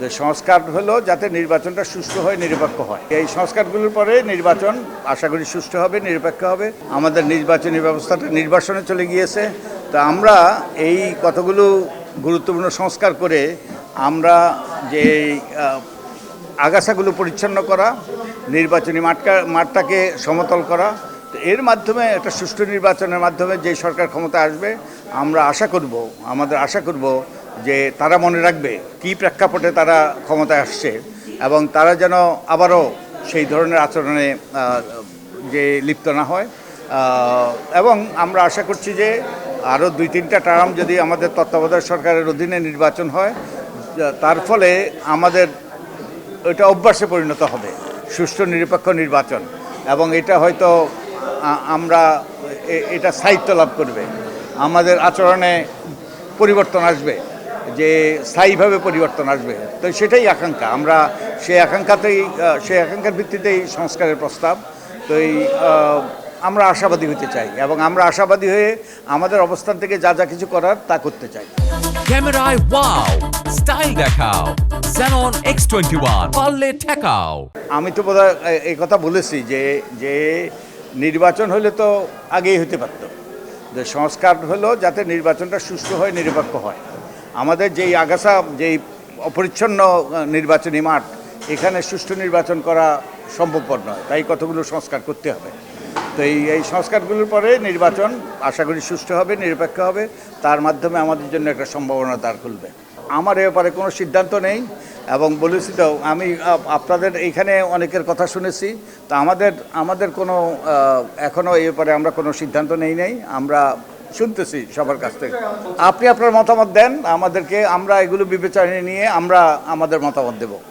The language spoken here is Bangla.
সংস্কার হলো যাতে নির্বাচনটা সুষ্ঠু হয়, নিরপেক্ষ হয়। এই সংস্কারগুলোর পরে নির্বাচন, আশা করি সুষ্ঠু হবে, নিরপেক্ষ হবে। আমাদের নির্বাচনী ব্যবস্থাটা নির্বাচনে চলে গিয়েছে। তা আমরা এই কতগুলো গুরুত্বপূর্ণ সংস্কার করে আমরা যে আগাছাগুলো পরিচ্ছন্ন করা, নির্বাচনী মাঠকা, মাঠটাকে সমতল করা এর মাধ্যমে একটা সুষ্ঠু নির্বাচনের মাধ্যমে যে সরকার ক্ষমতা আসবে, আমরা আশা করব, আমাদের আশা করব যে তারা মনে রাখবে কী প্রেক্ষাপটে তারা ক্ষমতায় আসছে এবং তারা যেন আবারও সেই ধরনের আচরণে যে লিপ্ত না হয়। এবং আমরা আশা করছি যে আরও দুই তিনটা টার্ম যদি আমাদের তত্ত্বাবধায়ক সরকারের অধীনে নির্বাচন হয়, তার ফলে আমাদের এটা অভ্যাসে পরিণত হবে, সুষ্ঠু নিরপেক্ষ নির্বাচন। এবং এটা হয়তো আমরা এটা সাহিত্য লাভ করবে। আমাদের আচরণে পরিবর্তন আসবে। যে স্থায়ীভাবে পরিবর্তন আসবে। তো সেটাই আকাঙ্ক্ষা। আমরা সেই আকাঙ্ক্ষাতেই সেই আকাঙ্ক্ষার ভিত্তিতেই সংস্কারের প্রস্তাব। তো এই আমরা আশাবাদী হতে চাই এবং আমরা আশাবাদী হয়ে আমাদের অবস্থান থেকে যা যা কিছু করার তা করতে চাই। ক্যামেরায় ওয়াও স্টাইল দেখাও Xenon X21 পারলে ঠেকাও। আমি তো বোধহয় এই কথা বলেছি যে যে নির্বাচন হলে তো আগেই হতে পারত। যে সংস্কার হলো যাতে নির্বাচনটা সুষ্ঠু হয় নিরপেক্ষ হয়। আমাদের যেই আগাছা, যেই অপরিচ্ছন্ন নির্বাচনী মাঠ, এখানে সুষ্ঠু নির্বাচন করা সম্ভবপর নয়। তাই কতগুলো সংস্কার করতে হবে। তো এই এই সংস্কারগুলোর পরে নির্বাচন, আশা করি সুষ্ঠু হবে, নিরপেক্ষ হবে। তার মাধ্যমে আমাদের জন্য একটা সম্ভাবনা দ্বার খুলবে আমার এ ব্যাপারে কোনো সিদ্ধান্ত নেই, এবং বলেছি তো, আমি আপনাদের এইখানে অনেকের কথা শুনেছি। তো আমাদের আমাদের কোনো এখনও এখনও এই ব্যাপারে আমরা কোনো সিদ্ধান্ত নেই নাই। আমরা শুনতেছি সবার কাছ থেকে। আপনি আপনার মতামত দেন, আমাদেরকে আমরা এগুলো বিবেচনায় নিয়ে আমরা আমাদের মতামত দেব।